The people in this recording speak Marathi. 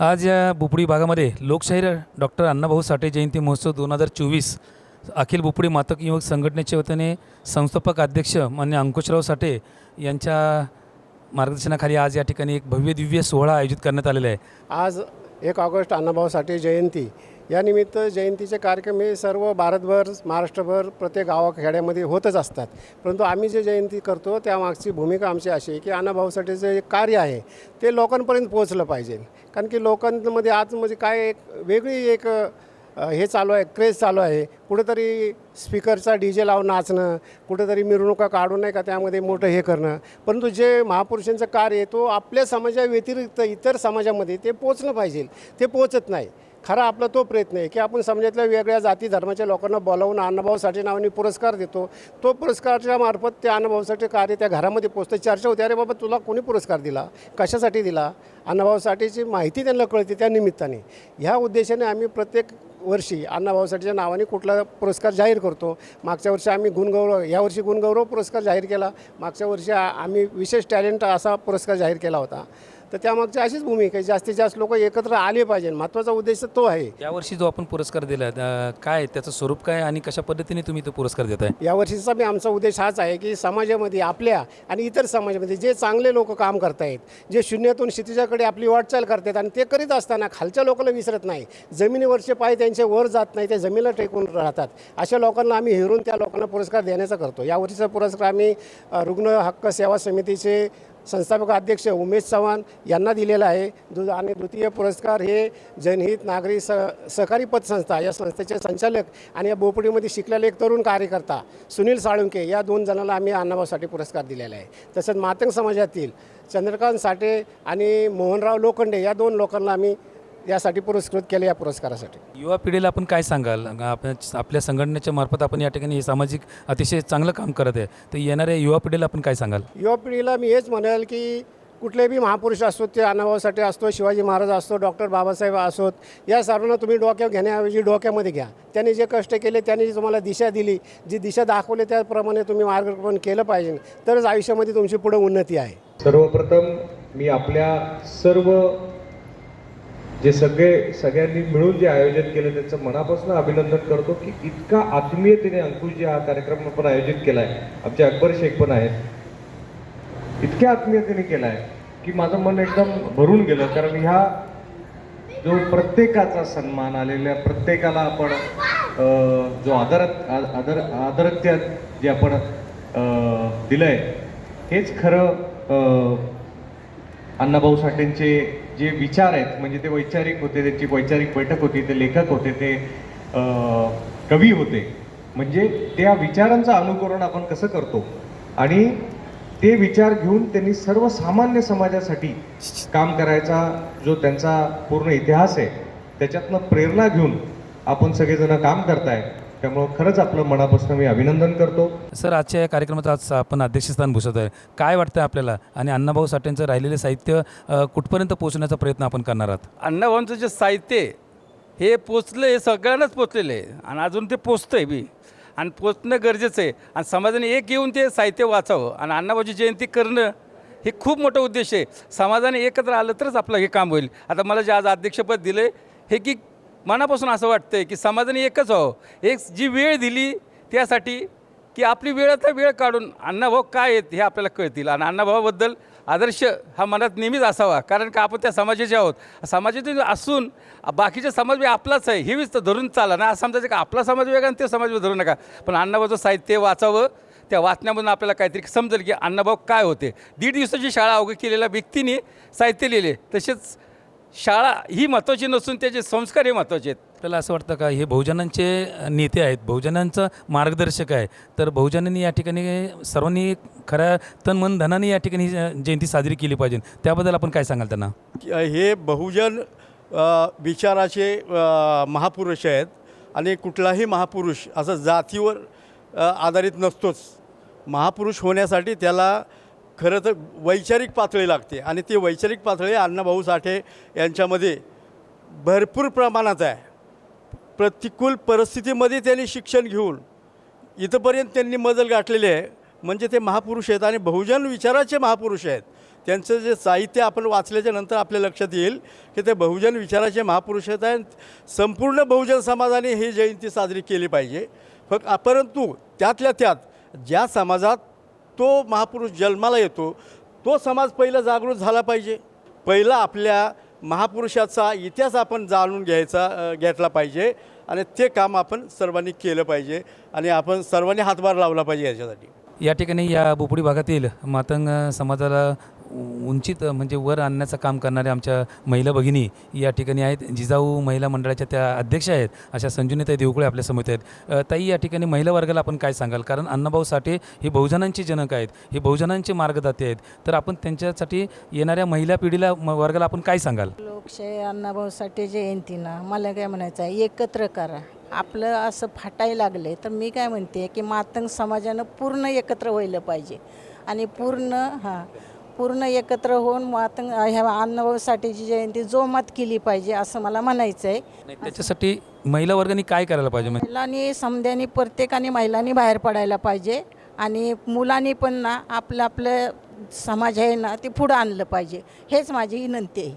आज या बुपडी भागामध्ये लोकशाहीर डॉक्टर अण्णाभाऊ साठे जयंती महोत्सव दोन हजार चोवीस अखिल बुपडी मातक युवक संघटनेच्या वतीने संस्थापक अध्यक्ष मान्य अंकुशराव साठे यांच्या मार्गदर्शनाखाली आज या ठिकाणी एक भव्य दिव्य सोहळा आयोजित करण्यात आलेला आहे. आज एक ऑगस्ट अण्णाभाऊ साठे जयंती यानिमित्त जयंतीचे कार्यक्रम हे सर्व भारतभर महाराष्ट्रभर प्रत्येक गावाखेड्यामध्ये होतच असतात. परंतु आम्ही जे जयंती करतो त्यामागची भूमिका आमची अशी आहे की अण्णाभाऊ साठेचं जे कार्य आहे ते लोकांपर्यंत पोहोचलं पाहिजे. कारण की लोकांमध्ये आज म्हणजे काय एक वेगळी एक हे चालू आहे क्रेज चालू आहे. कुठेतरी स्पीकरचा डी जे लावून नाचणं कुठेतरी मिरवणुका काढून नाही का त्यामध्ये मोठं हे करणं. परंतु जे महापुरुषांचं कार्य आहे तो आपल्या समाजाव्यतिरिक्त इतर समाजामध्ये ते पोचलं पाहिजे. ते पोचत नाही. खरा आपला तो प्रयत्न आहे की आपण समाजातल्या वेगळ्या जाती धर्माच्या लोकांना बोलावून अण्णाभाऊसाठी नावाने पुरस्कार देतो. तो पुरस्कारच्या मार्फत त्या अण्णाभाऊसाठी कार्य त्या घरामध्ये पोचतं चर्चा होते अरे बाबा तुला कोणी पुरस्कार दिला? कशासाठी दिला? अण्णाभाऊसाठीची माहिती त्यांना कळते त्या निमित्ताने. ह्या उद्देशाने आम्ही प्रत्येक वर्षी अण्णाभाऊसाठीच्या नावाने कुठला पुरस्कार जाहीर करतो. मागच्या वर्षी आम्ही गुणगौरव यावर्षी गुणगौरव पुरस्कार जाहीर केला. मागच्या वर्षी आम्ही विशेष टॅलेंट असा पुरस्कार जाहीर केला होता. तर त्यामागची अशीच भूमिका आहे जास्तीत जास्त लोक एकत्र आले पाहिजे. महत्त्वाचा उद्देश तो आहे. यावर्षी जो आपण पुरस्कार दिला काय त्याचं स्वरूप काय आणि कशा पद्धतीने तुम्ही तो पुरस्कार देताय यावर्षीचा मी आमचा उद्देश हाच आहे की समाजामध्ये आपल्या आणि इतर समाजामध्ये जे चांगले लोक काम करतायत जे शून्यातून क्षितिजाकडे आपली वाटचाल करतात आणि ते करीत असताना खालच्या लोकांना विसरत नाही जमिनीवरचे पाय त्यांचे वर जात नाही ते जमिनीला टेकून राहतात. अशा लोकांना आम्ही हेरून त्या लोकांना पुरस्कार देण्याचा करतो. यावर्षीचा पुरस्कार आम्ही अ, रुग्ण हक्क सेवा समितीचे संस्थापक अध्यक्ष उमेश चव्हाण यांना दिलेला आहे. दु आणि द्वितीय पुरस्कार हे जनहित नागरी स सहकारी पतसंस्था या संस्थेचे संचालक आणि या बोपडीमध्ये शिकलेले एक तरुण कार्यकर्ता सुनील साळुंके या दोन जणांना आम्ही अण्णाभाऊसाठी पुरस्कार दिलेला आहे. तसंच मातंग समाजातील चंद्रकांत साठे आणि मोहनराव लोखंडे या दोन लोकांना आम्ही यासाठी पुरस्कृत केले या पुरस्कारासाठी. युवा पिढीला आपण काय सांगाल? आपण आपल्या संघटनेच्या मार्फत आपण या ठिकाणी हे सामाजिक अतिशय चांगलं काम करत आहे. तर येणाऱ्या युवा पिढीला आपण काय सांगाल? युवा पिढीला मी हेच म्हणेल की कुठलेही महापुरुष असतो ते अण्णाभाऊसाठी असतो शिवाजी महाराज असतो डॉक्टर बाबासाहेब असोत या सर्वांना तुम्ही डोक्यात घेण्याऐवजी डोक्यामध्ये घ्या. त्यांनी जे कष्ट केले त्यांनी जी तुम्हाला दिशा दिली जी दिशा दाखवली त्याप्रमाणे तुम्ही मार्गक्रमण केलं पाहिजे. तरच आयुष्यामध्ये तुमची पुढे उन्नती आहे. सर्वप्रथम मी आपल्या सर्व जे सगळे सगळ्यांनी मिळून जे आयोजन केलं त्याचं मनापासून अभिनंदन करतो की इतका आत्मीयतेने अंकुशजी हा कार्यक्रम आपण आयोजित केला आहे आमचे अकबर शेख पण आहेत. इतक्या आत्मीयतेने केला आहे की माझं मन एकदम भरून गेलं. कारण ह्या जो प्रत्येकाचा सन्मान आलेल्या प्रत्येकाला आपण जो आदर आदर आदरत्य जे आपण दिलं दिलंय हेच खरं अण्णाभाऊ साठेंचे जे विचार आहेत म्हणजे ते वैचारिक होते त्यांची वैचारिक बैठक होती ते लेखक होते ते कवी होते. म्हणजे त्या विचारांचं अनुकरण आपण कसं करतो? आणि ते विचार घेऊन त्यांनी सर्वसामान्य समाजासाठी काम करायचा जो त्यांचा पूर्ण इतिहास आहे त्याच्यातनं प्रेरणा घेऊन आपण सगळेजण काम करताय त्यामुळं खरंच आपलं मनापासून मी अभिनंदन करतो. सर आजच्या या कार्यक्रमात आज आपण अध्यक्षस्थान भूषवत आहे. काय वाटतं आपल्याला? आणि अण्णाभाऊ साठेंचं राहिलेले साहित्य कुठपर्यंत पोहोचण्याचा प्रयत्न आपण करणार आहात? अण्णाभाऊंचं जे साहित्य आहे, हे पोचलं हे सगळ्यांनाच पोचलेलं आहे. आणि अजून ते पोचतं आहे बी. आणि पोचणं गरजेचं आहे. आणि समाजाने एक येऊन ते साहित्य वाचावं. आणि अण्णाभाऊची जयंती करणं हे खूप मोठा उद्देश आहे. समाजाने एकत्र आलं तरच आपलं हे काम होईल. आता मला जे आज अध्यक्षपद दिलं आहे हे की मनापासून असं वाटतं आहे की समाजाने एकच व्हावं. एक जी वेळ दिली त्यासाठी की आपली वेळातला वेळ काढून अण्णाभाऊ काय आहेत हे आपल्याला कळतील. आणि अण्णाभावाबद्दल आदर्श हा मनात नेहमीच असावा. कारण का आपण त्या समाजाचे आहोत. समाजाचे असून बाकीचे समाज आपलाच आहे. हेच तर धरून चाला. ना असं समजायचं का? आपला समाज वेगळा आणि ते समाज धरू नका. पण अण्णाभाऊचं साहित्य वाचावं. त्या वाचण्यामधून आपल्याला काहीतरी समजेल की अण्णाभाऊ काय होते. दीड दिवसाची शाळा अवघड केलेल्या व्यक्तीने साहित्य लिहिले. तसेच शाळा ही महत्त्वाची नसून त्याचे संस्कार हे महत्त्वाचे आहेत. आपल्याला असं वाटतं का हे बहुजनांचे नेते आहेत बहुजनांचं मार्गदर्शक आहे. तर बहुजनांनी या ठिकाणी सर्वांनी खऱ्या तन मन धनाने या ठिकाणी ही जयंती साजरी केली पाहिजे. त्याबद्दल आपण काय सांगाल त्यांना? हे बहुजन अ, विचाराचे अ, महापुरुष आहेत आणि कुठलाही महापुरुष असं जातीवर अ, आधारित नसतोच. महापुरुष होण्यासाठी त्याला खरं तर वैचारिक पातळी लागते आणि ती वैचारिक पातळी अण्णाभाऊ साठे यांच्यामध्ये भरपूर प्रमाणात आहे. प्रतिकूल परिस्थितीमध्ये त्यांनी शिक्षण घेऊन इथंपर्यंत त्यांनी मजल गाठलेली आहे. म्हणजे ते महापुरुष आहेत आणि बहुजन विचाराचे महापुरुष आहेत. त्यांचं जे साहित्य आपण वाचल्याच्या नंतर आपल्या लक्षात येईल की ते बहुजन विचाराचे महापुरुष आहेत आणि संपूर्ण बहुजन समाजाने ही जयंती साजरी केली पाहिजे. फक्त परंतु त्यातल्या त्यात ज्या समाजात तो महापुरुष जन्माला येतो तो समाज पहिला जागृत झाला पाहिजे. पहिला आपल्या महापुरुषाचा इतिहास आपण जाणून घ्यायचा घेतला पाहिजे आणि ते काम आपण सर्वांनी केलं पाहिजे आणि आपण सर्वांनी हातभार लावला पाहिजे याच्यासाठी. या ठिकाणी या बोपडी भागातील मातंग समाजाला उंचीत म्हणजे वर आणण्याचं काम करणाऱ्या आमच्या महिला भगिनी या ठिकाणी आहेत. जिजाऊ महिला मंडळाच्या त्या अध्यक्ष आहेत. अशा संजुनीताई देवकुळे आपल्यासमोर आहेत. ताई या ठिकाणी महिला वर्गाला आपण काय सांगाल? कारण अण्णाभाऊ साठे हे बहुजनांचे जनक आहेत. हे बहुजनांचे मार्गदाते आहेत. तर आपण त्यांच्यासाठी येणाऱ्या महिला पिढीला म- वर्गाला आपण काय सांगाल? लोकशाही अण्णाभाऊ साठे जयंतीना मला काय म्हणायचं आहे? एकत्र करा. आपलं असं फाटायला लागले तर मी काय म्हणते की मातंग समाजानं पूर्ण एकत्र व्हायला पाहिजे. आणि पूर्ण हां पूर्ण एकत्र होऊन मातंग ह्या अण्णाभाऊ साठेची जयंती जोमात केली पाहिजे असं मला म्हणायचं आहे नाही त्याच्यासाठी महिला वर्गाने काय करायला पाहिजे? म्हणजे महिलांनी समध्यानी प्रत्येकाने महिलांनी बाहेर पडायला पाहिजे आणि मुलांनी पण ना आपलं आपलं समाज आहे ना ते पुढं आणलं पाहिजे. हेच माझी विनंती आहे.